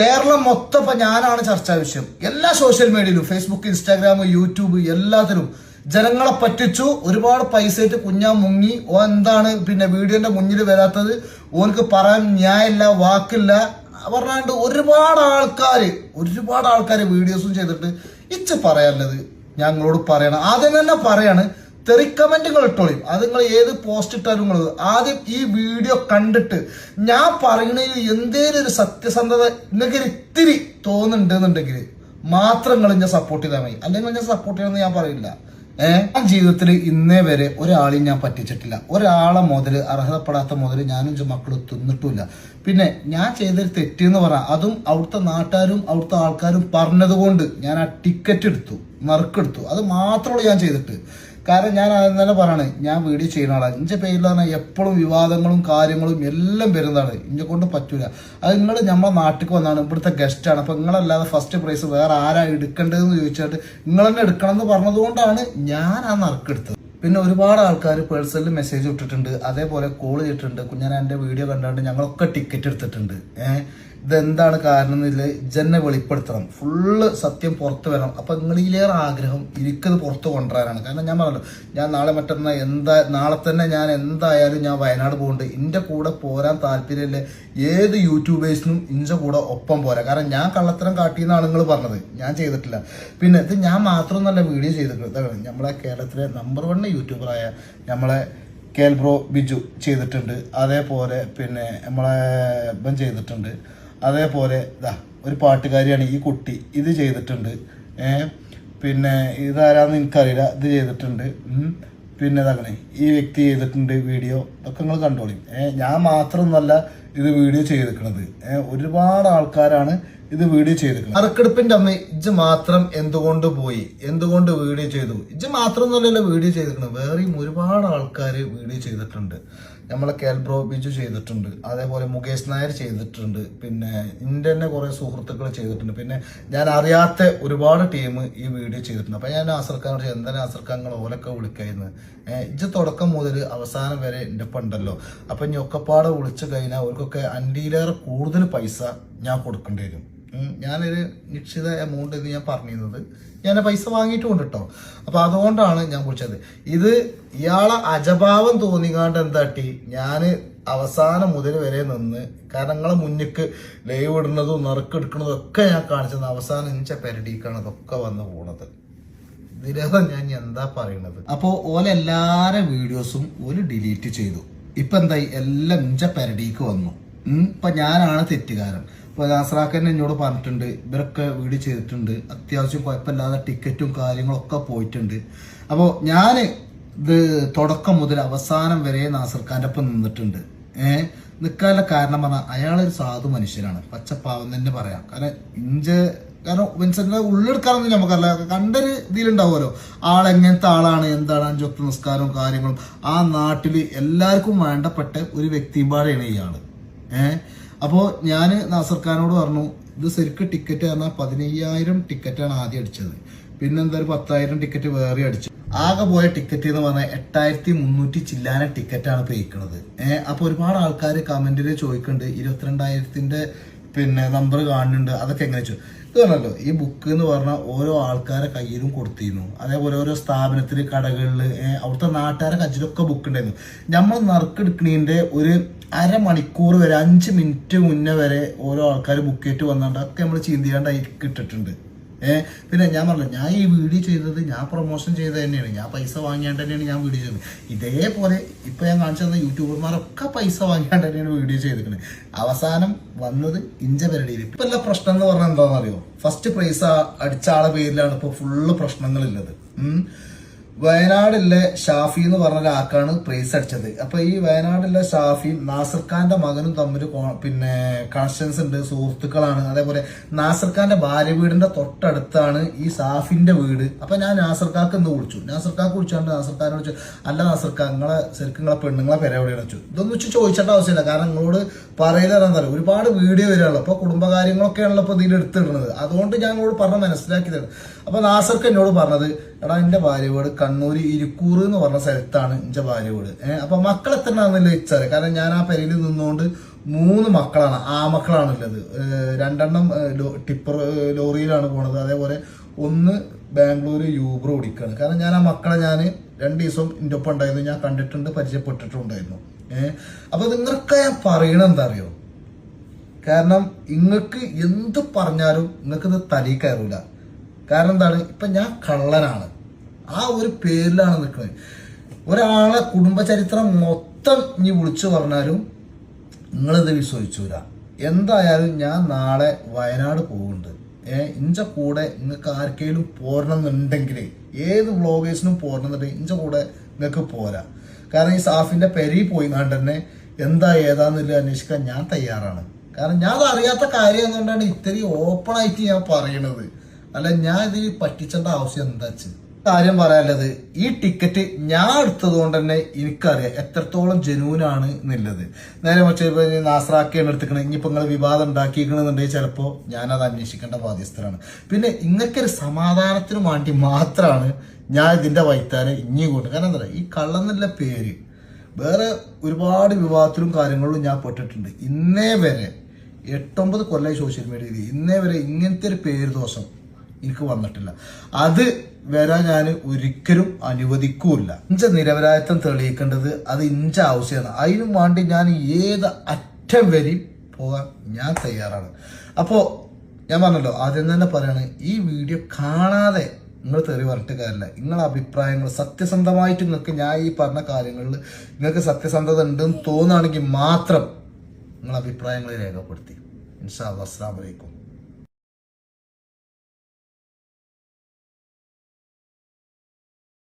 കേരളം മൊത്തം ഇപ്പൊ ഞാനാണ് ചർച്ചാ വിഷയം. എല്ലാ സോഷ്യൽ മീഡിയയിലും ഫേസ്ബുക്ക് ഇൻസ്റ്റാഗ്രാം യൂട്യൂബ് എല്ലാത്തിലും ജനങ്ങളെ പറ്റിച്ചു ഒരുപാട് പൈസ ഇട്ട് കുഞ്ഞാൻ മുങ്ങി. ഓ എന്താണ് പിന്നെ വീഡിയോന്റെ മുന്നിൽ വരാത്തത്? ഓനക്ക് പറയാൻ ന്യായമില്ല വാക്കില്ല. പറഞ്ഞാണ്ട് ഒരുപാട് ആൾക്കാർ ഒരുപാട് ആൾക്കാർ വീഡിയോസും ചെയ്തിട്ട് ഇച്ച് പറയാനുള്ളത് ഞങ്ങളോട് പറയണം. ആദ്യം തന്നെ പറയാണ് തെറി കമന്റുകൾ ഇട്ടോളിയും അത് നിങ്ങൾ ഏത് പോസ്റ്റ് ഇട്ടാലും നിങ്ങൾ ആദ്യം ഈ വീഡിയോ കണ്ടിട്ട് ഞാൻ പറയുന്നതിൽ എന്തേലും ഒരു സത്യസന്ധത നിങ്ങൾക്ക് ഇത്തിരി തോന്നുന്നുണ്ടെന്നുണ്ടെങ്കിൽ മാത്രം നിങ്ങൾ ഞാൻ സപ്പോർട്ട് ചെയ്താൽ മതി. അല്ലെങ്കിൽ ഞാൻ സപ്പോർട്ട് ചെയ്യണമെന്ന് ഞാൻ പറയില്ല. ഏഹ് ജീവിതത്തിൽ ഇന്നേ വരെ ഒരാളെയും ഞാൻ പറ്റിച്ചിട്ടില്ല. ഒരാളെ മുതൽ അർഹതപ്പെടാത്ത മുതൽ ഞാനും മക്കളും തിന്നിട്ടുമില്ല. പിന്നെ ഞാൻ ചെയ്തൊരു തെറ്റെന്ന് പറഞ്ഞാൽ അതും അവിടുത്തെ നാട്ടുകാരും അവിടുത്തെ ആൾക്കാരും പറഞ്ഞതുകൊണ്ട് ഞാൻ ആ ടിക്കറ്റ് എടുത്തു നറുക്കെടുത്തു. അത് മാത്രമേ ഞാൻ ചെയ്തിട്ട്. കാരണം ഞാൻ അത് തന്നെ പറയാണ് ഞാൻ വീഡിയോ ചെയ്യുന്ന ആളാണ് പേരിൽ പറഞ്ഞാൽ എപ്പോഴും വിവാദങ്ങളും കാര്യങ്ങളും എല്ലാം വരുന്നതാണ്. ഇന്നെ കൊണ്ട് പറ്റൂല. അത് നിങ്ങൾ നമ്മളെ നാട്ടിൽ വന്നാണ് ഇവിടുത്തെ ഗസ്റ്റാണ് അപ്പൊ നിങ്ങളല്ലാതെ ഫസ്റ്റ് പ്രൈസ് വേറെ ആരാ എടുക്കേണ്ടതെന്ന് ചോദിച്ചിട്ട് നിങ്ങൾ തന്നെ എടുക്കണം എന്ന് പറഞ്ഞതുകൊണ്ടാണ് ഞാൻ ആ നറുക്കെടുത്തത് പിന്നെ ഒരുപാട് ആൾക്കാർ പേഴ്സണൽ മെസ്സേജ് ഇട്ടിട്ടുണ്ട് അതേപോലെ കോൾ ചെയ്തിട്ടുണ്ട്. കുഞ്ഞാൻ എന്റെ വീഡിയോ കണ്ടാണ്ട് ഞങ്ങളൊക്കെ ടിക്കറ്റ് എടുത്തിട്ടുണ്ട്. ഏഹ്? ഇതെന്താണ് കാരണം എന്നില്ല ജന്നെ വെളിപ്പെടുത്തണം. ഫുള്ള് സത്യം പുറത്ത് വരണം. അപ്പം നിങ്ങളിലേറെ ആഗ്രഹം എനിക്കത് പുറത്ത് കൊണ്ടുവരാനാണ്. കാരണം ഞാൻ പറഞ്ഞല്ലോ ഞാൻ നാളെ മറ്റന്നാൾ എന്താ നാളെ തന്നെ ഞാൻ എന്തായാലും ഞാൻ വയനാട് പോകുന്നുണ്ട് എന്റെ കൂടെ പോരാൻ താല്പര്യമില്ല ഏത് യൂട്യൂബേഴ്സിനും ഇന്റെ കൂടെ ഒപ്പം പോരാ. കാരണം ഞാൻ കള്ളത്തരം കാട്ടിയെന്നാണ് നിങ്ങൾ പറഞ്ഞത്. ഞാൻ ചെയ്തിട്ടില്ല. പിന്നെ ഇത് ഞാൻ മാത്രമൊന്നല്ല വീഡിയോ ചെയ്തിട്ടുണ്ട് നമ്മളെ കേരളത്തിലെ നമ്പർ വൺ യൂട്യൂബറായ നമ്മളെ കേൽബ്രോ ബിജു ചെയ്തിട്ടുണ്ട്. അതേപോലെ പിന്നെ നമ്മളെ ഇപ്പം ചെയ്തിട്ടുണ്ട്. അതേപോലെ ഇതാ ഒരു പാട്ടുകാരിയാണ് ഈ കുട്ടി. ഇത് ചെയ്തിട്ടുണ്ട്. പിന്നെ ഇതാരാന്ന് എനിക്കറിയില്ല. ഇത് ചെയ്തിട്ടുണ്ട്. പിന്നെ ഇതാകണേ ഈ വ്യക്തി ചെയ്തിട്ടുണ്ട് വീഡിയോ. ഇതൊക്കെ നിങ്ങൾ കണ്ടോളി. ഞാൻ മാത്രമൊന്നല്ല ഇത് വീഡിയോ ചെയ്തിരിക്കണത് ഏ ഒരുപാട് ആൾക്കാരാണ് ഇത് വീഡിയോ ചെയ്തിരിക്കുന്നത്. അറക്കെടുപ്പിന്റെ അമ്മ ഇജ് മാത്രം എന്തുകൊണ്ട് പോയി? എന്തുകൊണ്ട് വീഡിയോ ചെയ്തു? ഇജ് മാത്രം എന്നല്ലല്ലോ വീഡിയോ ചെയ്തിരിക്കുന്നത്. വേറെയും ഒരുപാട് ആൾക്കാർ വീഡിയോ ചെയ്തിട്ടുണ്ട്. നമ്മളെ കേൽബ്രോ ബിജു ചെയ്തിട്ടുണ്ട്. അതേപോലെ മുകേഷ് നായർ ചെയ്തിട്ടുണ്ട്. പിന്നെ എന്റെ തന്നെ കുറേ സുഹൃത്തുക്കൾ ചെയ്തിട്ടുണ്ട്. പിന്നെ ഞാൻ അറിയാത്ത ഒരുപാട് ടീം ഈ വീഡിയോ ചെയ്തിട്ടുണ്ട്. അപ്പം ഞാൻ ആസർക്കാൻ പറഞ്ഞു എന്താ ആസർക്കാങ്ങൾ ഓലൊക്കെ വിളിക്കായിരുന്നു? ഇജ് തുടക്കം മുതൽ അവസാനം വരെ എന്റെ ഒപ്പം ഉണ്ടല്ലോ. അപ്പം വിളിച്ചു കഴിഞ്ഞാൽ അവർക്കൊക്കെ അൻഡിയിലേറെ കൂടുതൽ പൈസ ഞാൻ കൊടുക്കേണ്ടി വരും. ഞാനൊരു നിശ്ചിത എമൗണ്ട് എന്ന് ഞാൻ പറഞ്ഞിരുന്നത്. ഞാൻ പൈസ വാങ്ങിയിട്ടുണ്ട് കേട്ടോ അപ്പൊ അതുകൊണ്ടാണ് ഞാൻ കുറിച്ചത് ഇത് ഇയാളെ അജഭാവം തോന്നിക്കാണ്ട് എന്താട്ടി ഞാൻ അവസാനം മുതൽ വരെ നിന്ന് കാരണം നിങ്ങളെ മുന്നിക്ക് ലൈവ് ഇടുന്നതും നറുക്കെടുക്കുന്നതും ഒക്കെ ഞാൻ കാണിച്ചത് അവസാനം ഇഞ്ച പെരടിക്കാണ് അതൊക്കെ വന്ന് പോണത്. ഇതിലേറെ ഞാൻ എന്താ പറയണത്? അപ്പോ ഓല എല്ലാരെ വീഡിയോസും ഒരു ഡിലീറ്റ് ചെയ്തു. ഇപ്പൊ എന്തായി? എല്ലാം ഇഞ്ച പെരടിക്ക് വന്നു. ഇപ്പൊ ഞാനാണ് തെറ്റുകാരൻ. ഇപ്പൊ നാസറാക്കൻ എന്നോട് പറഞ്ഞിട്ടുണ്ട് ഇവരൊക്കെ വീട് ചെയ്തിട്ടുണ്ട്. അത്യാവശ്യം കുഴപ്പമില്ലാതെ ടിക്കറ്റും കാര്യങ്ങളൊക്കെ പോയിട്ടുണ്ട്. അപ്പോൾ ഞാൻ ഇത് തുടക്കം മുതൽ അവസാനം വരെ നാസർഖാന്റെ ഒപ്പം നിന്നിട്ടുണ്ട്. ഏഹ് നിൽക്കാനുള്ള കാരണം പറഞ്ഞാൽ അയാളൊരു സാധു മനുഷ്യനാണ്. പച്ചപ്പാവം തന്നെ പറയാം. കാരണം ഇഞ്ച കാരണം വിൻസെന്റിന്റെ ഉള്ളെടുക്കാനൊന്നും നമുക്കല്ല കണ്ടൊരു ഇതിലുണ്ടാവുമല്ലോ. ആളെങ്ങനത്തെ ആളാണ് എന്താണ് അഞ്ചൊത്ത് നിസ്കാരവും കാര്യങ്ങളും. ആ നാട്ടിൽ എല്ലാവർക്കും വേണ്ടപ്പെട്ട ഒരു വ്യക്തിപാടെയാണ് ഇയാൾ. ഏഹ് അപ്പോൾ ഞാൻ നാസർ ഖാനോട് പറഞ്ഞു ഇത് ശരിക്കും ടിക്കറ്റ് പറഞ്ഞാൽ പതിനയ്യായിരം ടിക്കറ്റാണ് ആദ്യം അടിച്ചത്. പിന്നെ എന്താ ഒരു പത്തായിരം ടിക്കറ്റ് വേറെ അടിച്ചു. ആകെ പോയ ടിക്കറ്റ് എന്ന് പറഞ്ഞാൽ എട്ടായിരത്തി മുന്നൂറ്റി ചില്ലാന ടിക്കറ്റാണ് പേയിക്കണത്. ഏഹ് അപ്പൊ ഒരുപാട് ആൾക്കാർ കമന്റിൽ ചോദിക്കുന്നുണ്ട് ഇരുപത്തിരണ്ടായിരത്തിന്റെ പിന്നെ നമ്പർ കാണുന്നുണ്ട് അതൊക്കെ എങ്ങനെ വെച്ചു? ഇത് പറഞ്ഞല്ലോ ഈ ബുക്ക് എന്ന് പറഞ്ഞാൽ ഓരോ ആൾക്കാരെ കയ്യിലും കൊടുത്തിരുന്നു. അതേപോലെ ഓരോ സ്ഥാപനത്തിൽ കടകളിൽ അവിടുത്തെ നാട്ടുകാരെ കയ്യിലൊക്കെ ബുക്ക് ഉണ്ടായിരുന്നു. നമ്മൾ നറുക്കെടുക്കണീന്റെ ഒരു അരമണിക്കൂർ വരെ അഞ്ച് മിനിറ്റ് മുന്നേ വരെ ഓരോ ആൾക്കാർ ബുക്ക് ചെയ്തിട്ട് വന്നിട്ട് അതൊക്കെ നമ്മൾ ചീന്തിയാണ്ടായി ഇട്ടിട്ടുണ്ട് ഏഹ് പിന്നെ ഞാൻ പറഞ്ഞു ഞാൻ ഈ വീഡിയോ ചെയ്തത് ഞാൻ പ്രൊമോഷൻ ചെയ്തത് തന്നെയാണ്. ഞാൻ പൈസ വാങ്ങിയാണ്ട് തന്നെയാണ് ഞാൻ വീഡിയോ ചെയ്തത് ഇതേപോലെ ഇപ്പൊ ഞാൻ കാണിച്ചു തന്ന യൂട്യൂബർമാരൊക്കെ പൈസ വാങ്ങിയാണ്ട് തന്നെയാണ് വീഡിയോ ചെയ്തിരിക്കുന്നത് അവസാനം വന്നത് ഇഞ്ച പരടിയിൽ ഇപ്പൊ എല്ലാ പ്രശ്നം എന്ന് പറഞ്ഞാൽ എന്താണെന്നറിയോ? ഫസ്റ്റ് പ്രൈസ് അടിച്ച ആളെ പേരിലാണ് ഇപ്പൊ ഫുള്ള് പ്രശ്നങ്ങളുള്ളത്. വയനാടിലെ ഷാഫി എന്ന് പറഞ്ഞ ഒരാൾക്കാണ് പ്രൈസ് അടിച്ചത്. അപ്പൊ ഈ വയനാടിലെ ഷാഫിയും നാസർ ഖാന്റെ മകനും തമ്മിൽ പിന്നെ കണക്ഷൻസ് ഉണ്ട് സുഹൃത്തുക്കളാണ്. അതേപോലെ നാസർ ഖാന്റെ ഭാര്യ വീടിന്റെ തൊട്ടടുത്താണ് ഈ ഷാഫിന്റെ വീട്. അപ്പൊ ഞാൻ നാസർ എന്ന് വിളിച്ചു. നാസർ ഖാക്ക് വിളിച്ചാണ്ട് നാസർ വിളിച്ചു. അല്ല നാസർ ഖാ നിങ്ങളെ ശരിക്കും നിങ്ങളെ പെണ്ണുങ്ങളെ പേരെ എവിടെയാണ് വെച്ചു. ഇതൊന്നും വെച്ച് ചോദിച്ചേണ്ട ആവശ്യമില്ല. കാരണം നിങ്ങളോട് പറയുക ഒരുപാട് വീഡിയോ വരികയുള്ളൂ കുടുംബകാര്യങ്ങളൊക്കെ കുടുംബകാര്യങ്ങളൊക്കെയാണല്ലോ ഇപ്പോൾ ഇതിൽ എടുത്തിടുന്നത് അതുകൊണ്ട് ഞാൻ നിങ്ങളോട് പറഞ്ഞ് മനസ്സിലാക്കിയതാണ്. അപ്പോൾ നാസർക്ക് എന്നോട് പറഞ്ഞത് എടാ എന്റെ ഭാര്യ വീട് കണ്ണൂര് ഇരിക്കൂർ എന്ന് പറഞ്ഞ സ്ഥലത്താണ് എന്റെ ഭാര്യ വീട് ഏഹ് മക്കളെ മക്കൾ എത്തണമെന്നില്ല ഇച്ചാറ്? കാരണം ഞാൻ ആ പെരയിൽ നിന്നുകൊണ്ട് മൂന്ന് മക്കളാണ് ആ മക്കളാണുള്ളത്. ഉള്ളത് രണ്ടെണ്ണം ടിപ്പർ ലോറിയിലാണ് പോണത്. അതേപോലെ ഒന്ന് ബാംഗ്ലൂർ യൂബർ ഓടിക്കുകയാണ് കാരണം ഞാൻ ആ മക്കളെ ഞാൻ രണ്ട് ദിവസം എന്റെ ഒപ്പം ഉണ്ടായിരുന്നു. ഞാൻ കണ്ടിട്ടുണ്ട് പരിചയപ്പെട്ടിട്ടുണ്ടായിരുന്നു ഏഹ് അപ്പൊ നിങ്ങൾക്ക് ഞാൻ പറയണത് എന്താ അറിയോ കാരണം നിങ്ങൾക്ക് എന്ത് പറഞ്ഞാലും നിങ്ങൾക്ക് ഇത് തലയിൽ കയറൂല. കാരണം എന്താണ്? ഇപ്പൊ ഞാൻ കള്ളനാണ്. ആ ഒരു പേരിലാണ് നിൽക്കുന്നത് ഒരാളെ കുടുംബചരിത്രം മൊത്തം ഇനി വിളിച്ചു പറഞ്ഞാലും നിങ്ങളിത് വിശ്വസിച്ചൂല. എന്തായാലും ഞാൻ നാളെ വയനാട് പോകുന്നുണ്ട്. ഏഹ് ഇഞ്ച കൂടെ നിങ്ങൾക്ക് ആർക്കെങ്കിലും പോരണമെന്നുണ്ടെങ്കിൽ ഏത് വ്ളോഗേഴ്സിനും പോരണമെന്നുണ്ടെങ്കിൽ ഇഞ്ച കൂടെ നിങ്ങൾക്ക് പോരാ. കാരണം ഈ സാഫിന്റെ പെരി പോയി കണ്ട് തന്നെ എന്താ ഏതാന്നില്ല അന്വേഷിക്കാൻ ഞാൻ തയ്യാറാണ്. കാരണം ഞാൻ അറിയാത്ത കാര്യം എന്നുകൊണ്ടാണ് ഇത്രയും ഓപ്പൺ ആയിട്ട് ഞാൻ പറയണത്? അല്ല ഞാൻ ഇതിൽ പറ്റിച്ചേണ്ട ആവശ്യം എന്താ വെച്ച്? കാര്യം പറയാനുള്ളത് ഈ ടിക്കറ്റ് ഞാൻ എടുത്തത് കൊണ്ട് തന്നെ എനിക്കറിയാം എത്രത്തോളം ജനൂനാണ് എന്നുള്ളത് നേരെ മറിച്ച് ഇപ്പൊ നാസറാക്കിയാണ് എടുത്തിക്കണേ ഇനിയിപ്പോ നിങ്ങൾ വിവാദം ഉണ്ടാക്കിയിരിക്കണമെന്നുണ്ടെങ്കിൽ ചിലപ്പോൾ ഞാനത് അന്വേഷിക്കേണ്ട ബാധ്യസ്ഥരാണ്. പിന്നെ ഇങ്ങക്കൊരു സമാധാനത്തിന് വേണ്ടി മാത്രമാണ് ഞാൻ ഇതിന്റെ വൈത്താരെ ഇനി കൊണ്ട്. കാരണം എന്താ പറയുക? ഈ കള്ളെന്നുള്ള പേര് വേറെ ഒരുപാട് വിവാദത്തിലും കാര്യങ്ങളിലും ഞാൻ പെട്ടിട്ടുണ്ട്. ഇന്നേ വരെ എട്ടൊമ്പത് കൊല്ലമായി സോഷ്യൽ മീഡിയയിൽ ഇന്നേ വരെ ഇങ്ങനത്തെ ഒരു പേര് ദോഷം എനിക്ക് വന്നിട്ടില്ല. അത് വരാൻ ഞാൻ ഒരിക്കലും അനുവദിക്കൂല ഇഞ്ച നിരപരാധിത്വം തെളിയിക്കേണ്ടത് അത് ഇഞ്ച ആവശ്യമാണ്. അതിനും വേണ്ടി ഞാൻ ഏത് അറ്റം വരെയും പോകാൻ ഞാൻ തയ്യാറാണ്. അപ്പോൾ ഞാൻ പറഞ്ഞല്ലോ ആദ്യം തന്നെ പറയാണ് ഈ വീഡിയോ കാണാതെ നിങ്ങൾ തെറി പറഞ്ഞിട്ട് കാര്യമില്ല. നിങ്ങളെ അഭിപ്രായങ്ങൾ സത്യസന്ധമായിട്ട് നിങ്ങൾക്ക് ഞാൻ ഈ പറഞ്ഞ കാര്യങ്ങളിൽ നിങ്ങൾക്ക് സത്യസന്ധത ഉണ്ടെന്ന് തോന്നുകയാണെങ്കിൽ മാത്രം നിങ്ങൾ അഭിപ്രായങ്ങൾ രേഖപ്പെടുത്തി. ഇൻഷാ അസ്സാം വലൈക്കും